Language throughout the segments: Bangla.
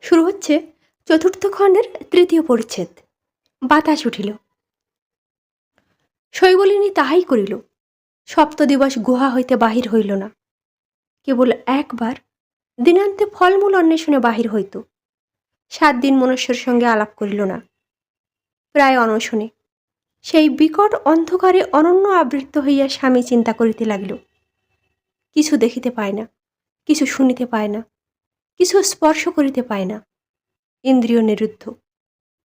শুরু হচ্ছে চতুর্থ খণ্ডের তৃতীয় পরিচ্ছেদ। বাতাস উঠিল। শৈবলিনী তাহাই করিল। সপ্তদিবস গুহা হইতে বাহির হইল না। কেবল একবার দিনান্তে ফলমূল অন্বেষণে বাহির হইত। সাত দিন মনুষ্যের সঙ্গে আলাপ করিল না। প্রায় অনশনে সেই বিকট অন্ধকারে অনন্য আবৃত্ত হইয়া স্বামী চিন্তা করিতে লাগিল। কিছু দেখিতে পায় না, কিছু শুনিতে পায় না। কিছু স্পর্শ করিতে পায় না। ইন্দ্রিয় নিরুদ্ধ,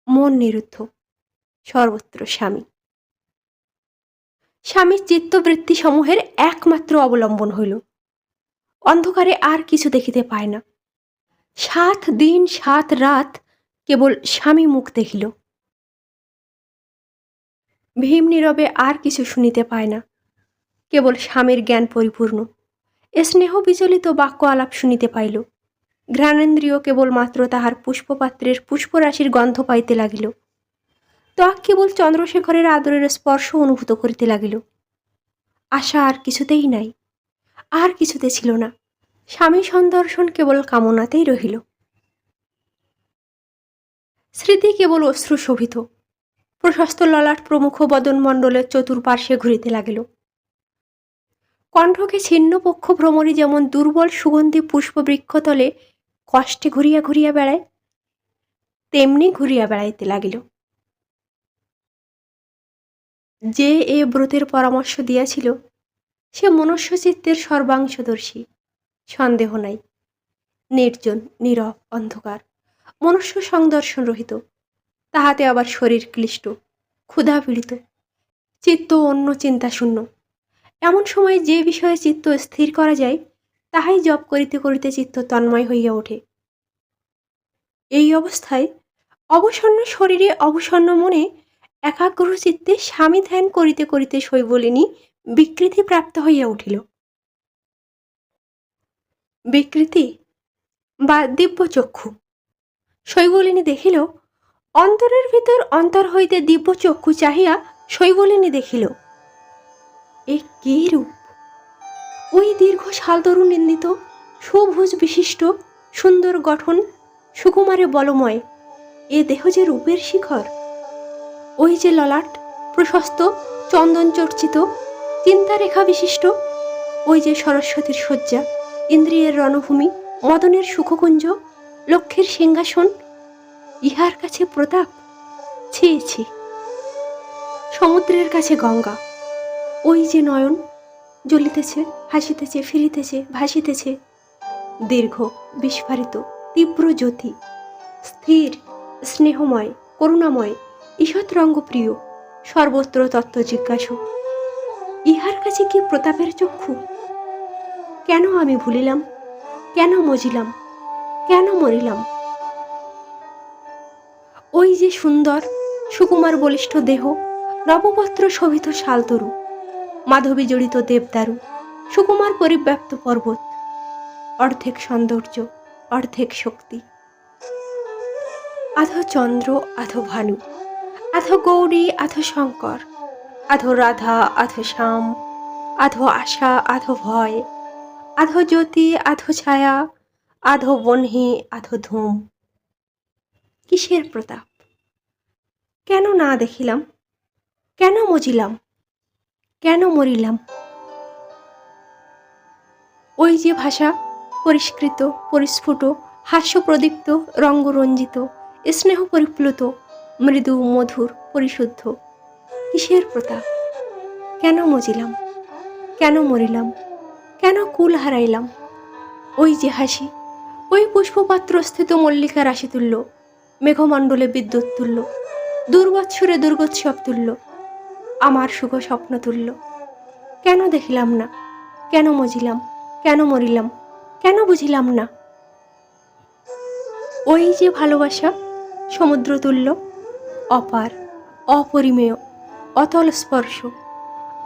মন নিরুদ্ধ, সর্বত্র স্বামী। স্বামীর চিত্তবৃত্তি সমূহের একমাত্র অবলম্বন হইল। অন্ধকারে আর কিছু দেখিতে পায় না। সাত দিন, সাত রাত কেবল স্বামী মুখ দেখিল। ভীম নীরবে আর কিছু শুনিতে পায় না। কেবল স্বামীর জ্ঞান পরিপূর্ণ। স্নেহ বিচলিত বাক্য আলাপ শুনিতে পাইল। ঘ্রাণেন্দ্রিয় কেবলমাত্র তাহার পুষ্পপাত্রের পুষ্পরাশির গন্ধ পাইতে লাগিল। ত্বক কেবল চন্দ্রশেখরের আদরের স্পর্শ অনুভূত করিতে লাগিল। আশা আর কিছুতেই নাই, আর কিছুতে ছিল না। স্বামী সন্দর্শন কেবল কামনাতেই রহিল। স্মৃতি কেবল অশ্রু শোভিত। প্রশস্ত ললাট প্রমুখ বদনমণ্ডলের চতুর্পার্শ্বে ঘুরিতে লাগিল। কণ্ঠকে ছিন্ন পক্ষ ভ্রমরী যেমন দুর্বল সুগন্ধি পুষ্পবৃক্ষতলে কষ্টে ঘুরিয়া ঘুরিয়া বেড়ায়, তেমনি ঘুরিয়া বেড়াইতে লাগিল। যে এ ব্রতের পরামর্শ দিয়াছিল, সে মনুষ্যচিত্তের সর্বাংশদর্শী, সন্দেহ নাই, নির্জন, নীরব, অন্ধকার, মনুষ্য সংদর্শন রহিত, তাহাতে আবার শরীর ক্লিষ্ট, ক্ষুধা পীড়িত, চিত্ত অন্য চিন্তা শূন্য। এমন সময় যে বিষয়ে চিত্ত স্থির করা যায় তাহাই জপ করিতে করিতে চিত্ত তন্ময় হইয়া ওঠে। এই অবস্থায় অবসন্ন শরীরে অবসন্ন মনে একাগ্র চিত্তে স্বামী ধ্যান করিতে করিতে শৈবলিনী বিকৃতি প্রাপ্ত হইয়া উঠিল। বিকৃতি বা দিব্যচক্ষু শৈবলিনী দেখিল, অন্তরের ভিতর অন্তর হইতে দিব্যচক্ষু চাহিয়া শৈবলিনী দেখিল, এ কি রূপ? ওই দীর্ঘ শালতরু নিন্দিত সুভুজ বিশিষ্ট, সুন্দর গঠন, সুকুমারে বলময়, এ দেহ যে রূপের শিখর। ওই যে ললাট, প্রশস্ত, চন্দন চর্চিত চিন্তারেখা বিশিষ্ট, ওই যে সরস্বতীর শয্যা, ইন্দ্রিয়ের রণভূমি, মদনের সুখকুঞ্জ, লক্ষ্মীর সিংহাসন, ইহার কাছে প্রতাপ? ছি ছি। সমুদ্রের কাছে গঙ্গা। ওই যে নয়ন জ্বলিতেছে, হাসিতেছে, ফিরিতেছে, ভাসিতেছে। দীর্ঘ, বিস্ফারিত, তীব্র জ্যোতি। স্থির, স্নেহময়, করুণাময়, ঈষৎ রঙ্গপ্রিয়, সর্বত্র তত্ত্ব জিজ্ঞাসু, ইহার কাছে কি প্রতাপের চক্ষু? কেন আমি ভুলিলাম? কেন মজিলাম? কেন মরিলাম? ওই যে সুন্দর, সুকুমার বলিষ্ঠ দেহ, নবপত্র শোভিত শালতরু। মাধবী জড়িত দেবদারু, সুকুমার পরিব্যাপ্ত পর্বত, অর্ধেক সৌন্দর্য, অর্ধেক শক্তি। আধো চন্দ্র, আধো ভানু, আধো গৌরী, আধো শঙ্কর, আধো রাধা, আধো শ্যাম, আধো আশা, আধো ভয়, আধো জ্যোতি, আধো ছায়া, আধো বহ্নি আধো ধূম। কিসের প্রতাপ? কেন না দেখিলাম? কেন মজিলাম? কেন মরিলাম? ওই যে ভাষা, পরিষ্কৃত, পরিস্ফুট হাস্য হাস্যপ্রদীপ্ত, রঙ্গরঞ্জিত, স্নেহ পরিপ্লুত, মৃদু, মধুর, পরিশুদ্ধ। কিসের প্রতাপ? কেন মজিলাম? কেন মরিলাম? কেন কুল হারাইলাম? ওই যে হাসি, ওই পুষ্পপাত্রস্থিত মল্লিকা রাশি তুল্য, মেঘমণ্ডলে বিদ্যুৎ তুল্য, দুর্বৎসরে দুর্গোৎসব তুল্য আমার সুখ স্বপ্ন তুল্য কেন দেখিলাম না? কেন মজিলাম? কেন মরিলাম? কেন বুঝিলাম না? ওই যে ভালোবাসা সমুদ্র তুল্য, অপার, অপরিমেয়, অতল স্পর্শ,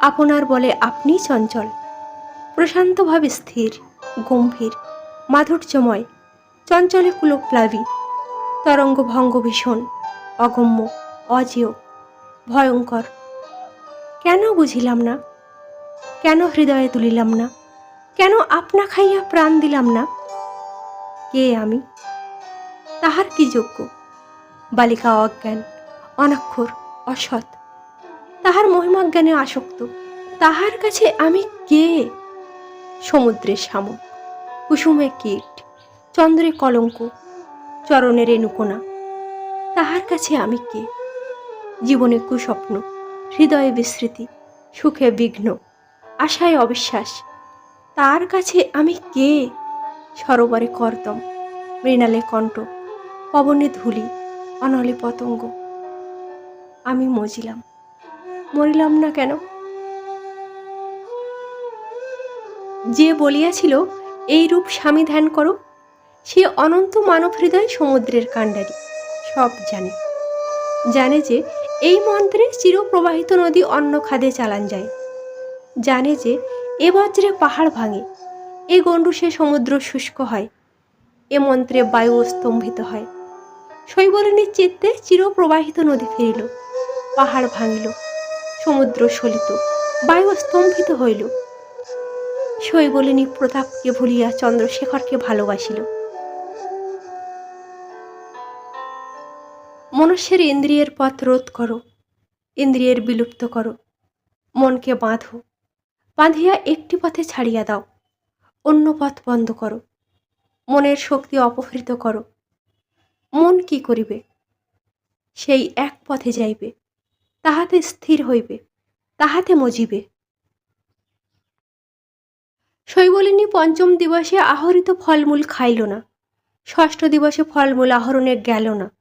আপনার বলে আপনি চঞ্চল, প্রশান্তভাবে স্থির, গম্ভীর, মাধুর্যময়, চঞ্চলে কুলপ্লাবী তরঙ্গ ভঙ্গ ভীষণ, অগম্য, অজেয়, ভয়ঙ্কর কেন বুঝিলাম না? কেন হৃদয়ে তুলিলাম না? কেন আপনা খাইয়া প্রাণ দিলাম না? কে আমি? তাহার কি যোগ্য? বালিকা অজ্ঞান, অনাক্ষর, অসৎ। তাহার মহিমাজ্ঞানে আসক্ত। তাহার কাছে আমি কে? সমুদ্রের শামুক কুসুমে কীট চন্দ্রে কলঙ্ক চরণে রেণুকোনা। তাহার কাছে আমি কে? জীবনে কুস্বপ্ন হৃদয়ে বিস্মৃতি সুখে বিঘ্ন, আশায় অবিশ্বাস। তার কাছে আমি কে? সরোবরে কর্দম মৃণালে কণ্ঠ, পবনে ধুলি, অনলে পতঙ্গ। আমি মজিলাম, মরিলাম না কেন? যে বলিয়াছিল, এই রূপ স্বামী ধ্যান করো, সে অনন্ত মানব হৃদয় সমুদ্রের কাণ্ডারি, সব জানে। জানে যে এই মন্ত্রে চিরপ্রবাহিত নদী অন্য খাদে চালান যায়। জানে যে এ বজ্রে পাহাড় ভাঙে, এ গণ্ডুষে সমুদ্র শুষ্ক হয়, এ মন্ত্রে বায়ু স্তম্ভিত হয়। শৈবলিনীর চিত্তে চিরপ্রবাহিত নদী ফিরিল, পাহাড় ভাঙিল, সমুদ্র সলিত, বায়ু স্তম্ভিত হইল। শৈবলিনী প্রতাপকে ভুলিয়া চন্দ্রশেখরকে ভালোবাসিল। মনুষ্যের ইন্দ্রিয়ের পথ রোধ করো, ইন্দ্রিয়ের বিলুপ্ত করো। মনকে বাঁধো, বাঁধিয়া একটি পথে ছাড়িয়া দাও, অন্য পথ বন্ধ করো। মনের শক্তি অপহৃত করো। মন কি করিবে? সেই এক পথে যাইবে, তাহাতে স্থির হইবে, তাহাতে মজিবে। শৈবলিনী পঞ্চম দিবসে আহরিত ফলমূল খাইল না, ষষ্ঠ দিবসে ফলমূল আহরণে গেল না।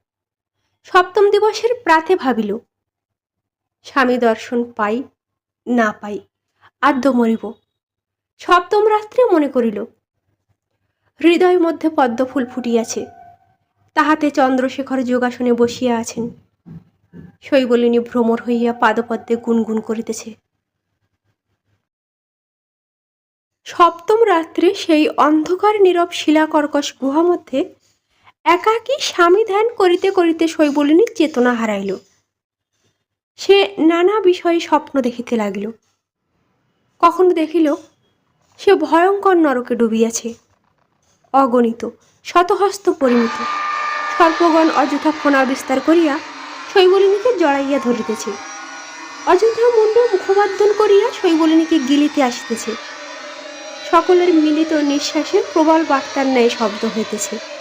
সপ্তম দিবসের প্রাতে ভাবিল, স্বামী দর্শন পাই, না পাই আদ্য মরিব সপ্তম রাত্রে মনে করিল, হৃদয় মধ্যে পদ্মফুল ফুটিয়াছে, তাহাতে চন্দ্রশেখর যোগাসনে বসিয়া আছেন। শৈবলিনী ভ্রমর হইয়া পাদপদ্মে গুনগুন করিতেছে। সপ্তম রাত্রে সেই অন্ধকার নীরব শিলাকর্কশ গুহা মধ্যে একাকী স্বামী ধ্যান করিতে করিতে শৈবলিনীর চেতনা হারাইল। সে নানা বিষয়ে স্বপ্ন দেখিতে লাগিল। কখনো দেখিল, সে ভয়ঙ্কর নরকে ডুবিয়াছে। অগণিত, শতহস্ত পরিমিত। সর্পগণ অযথা ফোনা বিস্তার করিয়া শৈবলিনীকে জড়াইয়া ধরিতেছে। অযোধ্যা মুন্ড মুখবাদ্যন করিয়া শৈবলিনীকে গিলিতে আসিতেছে। সকলের মিলিত নিঃশ্বাসে প্রবল বার্তার ন্যায় শব্দ হইতেছে।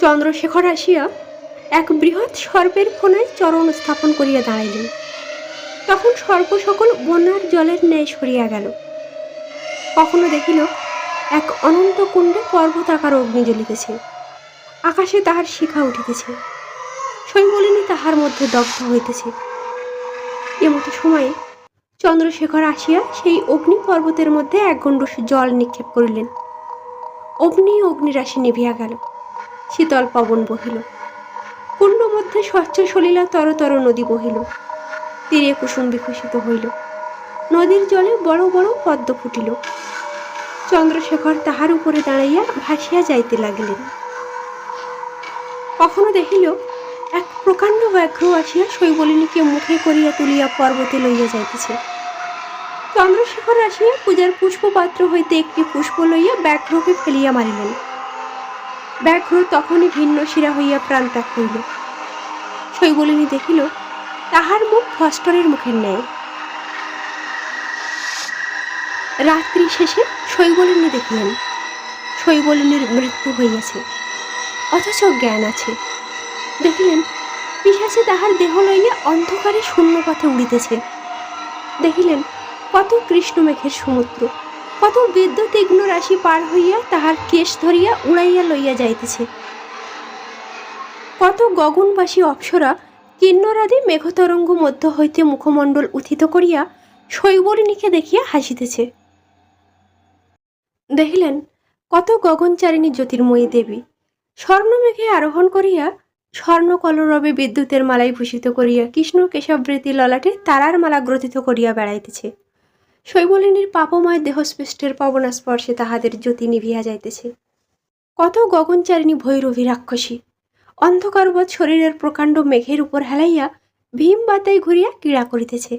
চন্দ্রশেখর আসিয়া এক বৃহৎ সর্পের ফোনায় চরণ স্থাপন করিয়া দাঁড়াইলেন। তখন সর্প সকল বন্যার জলের ন্যায় সরিয়া গেল। কখনো দেখিল এক অনন্ত কুণ্ডে পর্বতাকার অগ্নি জ্বলিতেছে। আকাশে তাহার শিখা উঠিতেছে। শৈবলিনী তাহার মধ্যে দগ্ধ হইতেছে। এমতো সময়ে চন্দ্রশেখর আসিয়া সেই অগ্নি পর্বতের মধ্যে এক গণ্ডুষ জল নিক্ষেপ করিলেন। অগ্নি অগ্নিরাশি নিভিয়া গেল। শীতল পবন বহিল। কুণ্ড মধ্যে স্বচ্ছ সলিলা তরতর নদী বহিল। তীরে কুসুম বিকশিত হইল। নদীর জলে বড় বড় পদ্ম ফুটিল। চন্দ্রশেখর তাহার উপরে দাঁড়াইয়া ভাসিয়া যাইতে লাগিলেন। কখনো দেখিল, এক প্রকাণ্ড ব্যাঘ্র আসিয়া শৈবলিনীকে মুখে করিয়া তুলিয়া পর্বতে লইয়া যাইতেছে। চন্দ্রশেখর আসিয়া পূজার পুষ্পপাত্র হইতে একটি পুষ্প লইয়া ব্যাঘ্রকে ফেলিয়া মারিলেন। ব্যাঘ্র তখনই ভিন্ন শিরা হইয়া প্রাণ ত্যাগ করিল। শৈবলিনী দেখিল, তাহার মুখ ফস্টরের মুখের ন্যায়। রাত্রি শেষে শৈবলিনী দেখিলেন, শৈবলিনীর মৃত্যু হইয়াছে। অথচ জ্ঞান আছে। দেখিলেন পিসাচে তাহার দেহ লইয়া অন্ধকারে শূন্য পথে উড়িতেছে। দেখিলেন, কত কৃষ্ণ মেঘের সমুদ্র। কত বিদ্যুৎ ইগ্ন রাশি পার হইয়া তাহার কেশ ধরিয়া উড়াইয়া লইয়া যাইতেছে। কত গগনবাসী অপ্সরা কিন্নরাদি মেঘতরঙ্গ মধ্য হইতে মুখমণ্ডল উথিত করিয়া শৈবরিণীকে দেখিয়া হাসিতেছে। দেখিলেন, কত গগনচারিণী জ্যোতির্ময়ী দেবী। স্বর্ণমেঘে আরোহণ করিয়া স্বর্ণকলরবে বিদ্যুতের মালাই ভূষিত করিয়া কৃষ্ণ কেশবৃতি ললাটে তারার মালা গ্রথিত করিয়া বেড়াইতেছে। শৈবলিনীর পাপময় দেহস্পৃষ্টের পবনা স্পর্শে তাহাদের জ্যোতি নিভিয়া যাইতেছে। কত গগনচারিণী ভৈরবী রাক্ষসী! অন্ধকারবৎ শরীরের প্রকাণ্ড মেঘের উপর হেলাইয়া ভীম বাতাই ঘুরিয়া ক্রীড়া করিতেছে।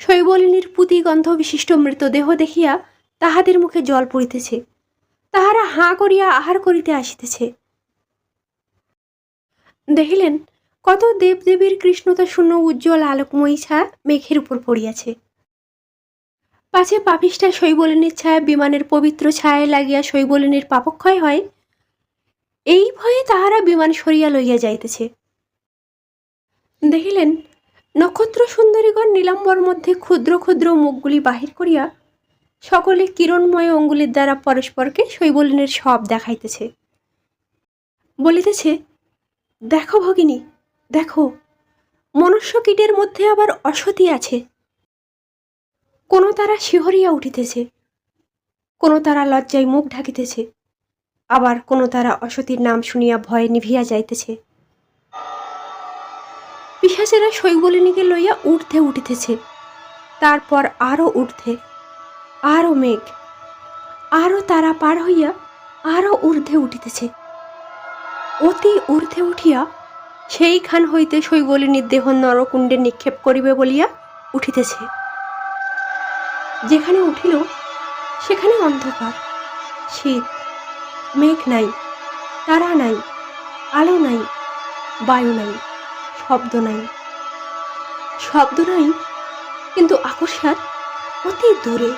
শৈবলিনীর পুঁতিগন্ধ বিশিষ্ট মৃতদেহ দেখিয়া তাহাদের মুখে জল পড়িতেছে। তাহারা হাঁ করিয়া আহার করিতে আসিতেছে। দেখিলেন, কত দেবদেবীর কৃষ্ণতা শূন্য উজ্জ্বল আলোকময়ী ছায়া মেঘের উপর পড়িয়াছে। পাছে পাপিষ্ঠা শৈবলিনীর ছায়া বিমানের পবিত্র ছায়ায় লাগিয়া শৈবলিনীর পাপক্ষয় হয়, এই ভয়ে তাহারা বিমান সরিয়া লইয়া যাইতেছে। দেখিলেন নক্ষত্র সুন্দরীগণ নীলাম্বর মধ্যে ক্ষুদ্র ক্ষুদ্র মুখগুলি বাহির করিয়া সকলে কিরণময় অঙ্গুলির দ্বারা পরস্পরকে শৈবলিনের সব দেখাইতেছে। বলিতেছে, দেখো ভগিনী, দেখো, মনুষ্য কীটের মধ্যে আবার অসতি আছে। কোনো তারা শিহরিয়া উঠিতেছে, কোনো তারা লজ্জায় মুখ ঢাকিতেছে, আবার কোনো তারা অসতীর নাম শুনিয়া ভয়ে নিভিয়া যাইতেছে। পিসাচেরা শৈবলিনীকে লইয়া ঊর্ধ্বে উঠিতেছে, তারপর আরও ঊর্ধ্বে, আরও মেঘ, আরও তারা পার হইয়া আরও ঊর্ধ্বে উঠিতেছে। অতি ঊর্ধ্বে উঠিয়া সেইখান হইতে শৈবলিনীর দেহ নরকুণ্ডে নিক্ষেপ করিবে বলিয়া উঠিতেছে। যেখানে উঠিল, সেখানে অন্ধকার। শীত, মেঘ নাই, তারা নাই, আলো নাই, বায়ু নাই, শব্দ নাই। শব্দ নাই, কিন্তু আকস্মাৎ অতি দূরে,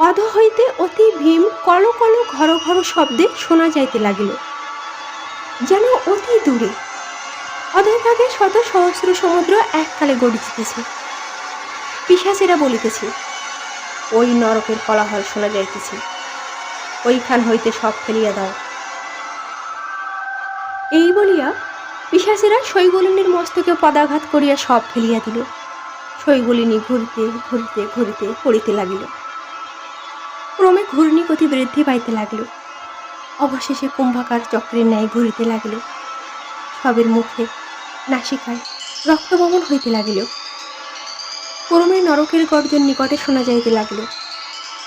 অধ হইতে অতি ভীম কল কল ঘর ঘর শব্দে শোনা যাইতে লাগিল। যেন অতি দূরে, অধভাগে শত সহস্র সমুদ্র এককালে গড়িতেছে। পিসাচেরা বলিতেছে ওই নরকের কলাহল শোনা যাইতেছে ওইখান হইতে সব ফেলিয়া দাও। এই বলিয়া পিসাচেরা শৈগলিনীর মস্তকে পদাঘাত করিয়া সব ফেলিয়া দিল। শৈগলিনী ঘুরিতে ঘুরিতে ঘুরিতে পড়িতে লাগিল। ক্রমে ঘূর্ণিগতি বৃদ্ধি পাইতে লাগিল। অবশেষে কুম্ভাকার চক্রের ন্যায় ঘুরিতে লাগিল। সবের মুখে নাসিকায় রক্তবমন হইতে লাগিল। ক্রমে নরকের গর্জন নিকটে শোনা যাইতে লাগিল।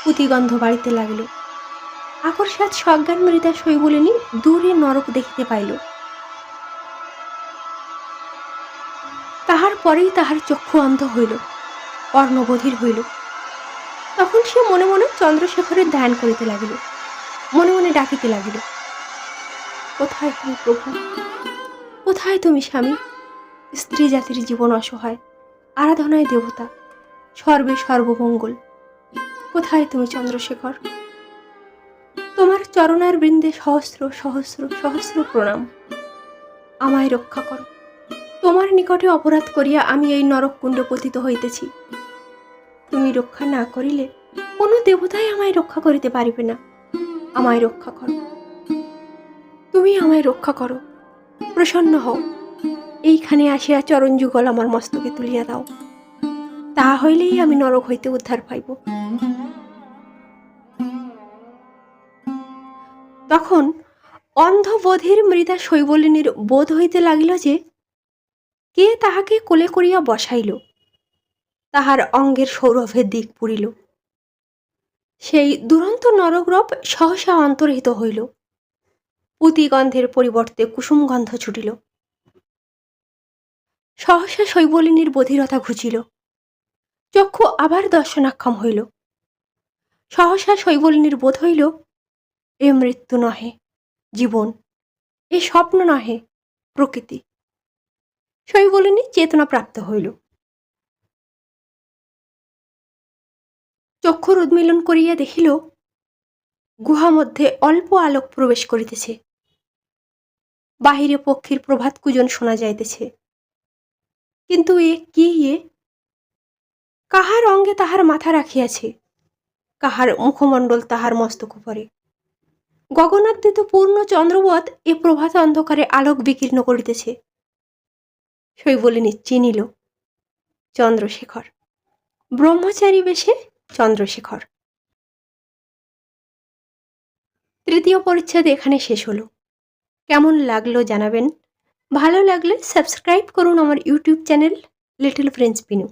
পুঁতিগন্ধ বাড়িতে লাগিল। আকর্ষাৎ সজ্ঞান মৃতা শৈবলিনী দূরে নরক দেখিতে পাইল। তাহার পরেই তাহার চক্ষু অন্ধ হইল, অর্ণবধির হইল। তখন সে মনে মনে চন্দ্রশেখরের ধ্যান করিতে লাগিল, মনে মনে ডাকিতে লাগিল, কোথায় তুমি প্রভু? কোথায় তুমি স্বামী? স্ত্রী জাতির জীবন অসহায়। আরাধনায় দেবতা, সর্বে সর্বমঙ্গল। কোথায় তুমি চন্দ্রশেখর? তোমার চরণার বৃন্দে সহস্র সহস্র সহস্র প্রণাম। আমায় রক্ষা করো। তোমার নিকটে অপরাধ করিয়া আমি এই নরককুণ্ড পতিত হইতেছি। তুমি রক্ষা না করিলে কোনো দেবতাই আমায় রক্ষা করিতে পারিবে না। আমায় রক্ষা করো। তুমি আমায় রক্ষা করো। প্রসন্ন হও। এইখানে আসিয়া চরণ যুগল আমার মস্তকে তুলিয়া দাও। তাহা হইলেই আমি নরক হইতে উদ্ধার পাইব। তখন অন্ধবোধের মৃদা শৈবলিনীর বোধ হইতে লাগিল যে, কে তাহাকে কোলে করিয়া বসাইল, তাহার অঙ্গের সৌরভের দিক পুরিল। সেই দুরন্ত নরগ্রব সহসা অন্তর্হিত হইল। পুতিগন্ধের পরিবর্তে কুসুম গন্ধ ছুটিল। সহসা শৈবলিনীর বধিরতা ঘুচিল। চক্ষু আবার দর্শনাক্ষম হইল। সহসা শৈবলিনীর বোধ হইল, এ মৃত্যু নহে, জীবন। এ স্বপ্ন নহে, প্রকৃতি। শৈবলিনী চেতনা প্রাপ্ত হইল। চক্ষুর উন্মিলন করিয়া দেখিল, গুহা মধ্যে অল্প আলোক প্রবেশ করিতেছে। বাহিরে পক্ষীর প্রভাত কুজন শোনা যাইতেছে। কিন্তু এ কি এ কাহার অঙ্গে তাহার মাথা রাখিয়াছে? কাহার মুখমণ্ডল তাহার মস্তক উপরে? গগনাদ্যিত পূর্ণ চন্দ্রবৎ এ প্রভাত অন্ধকারে আলোক বিকীর্ণ করিতেছে। শৈবলিনী চিনিল চন্দ্রশেখর। ব্রহ্মচারী বেশে চন্দ্রশেখর। তৃতীয় পরিচ্ছেদ এখানে শেষ হলো। কেমন লাগল জানাবেন? ভালো লাগলে সাবস্ক্রাইব করুন আমার YouTube channel little friends Pinu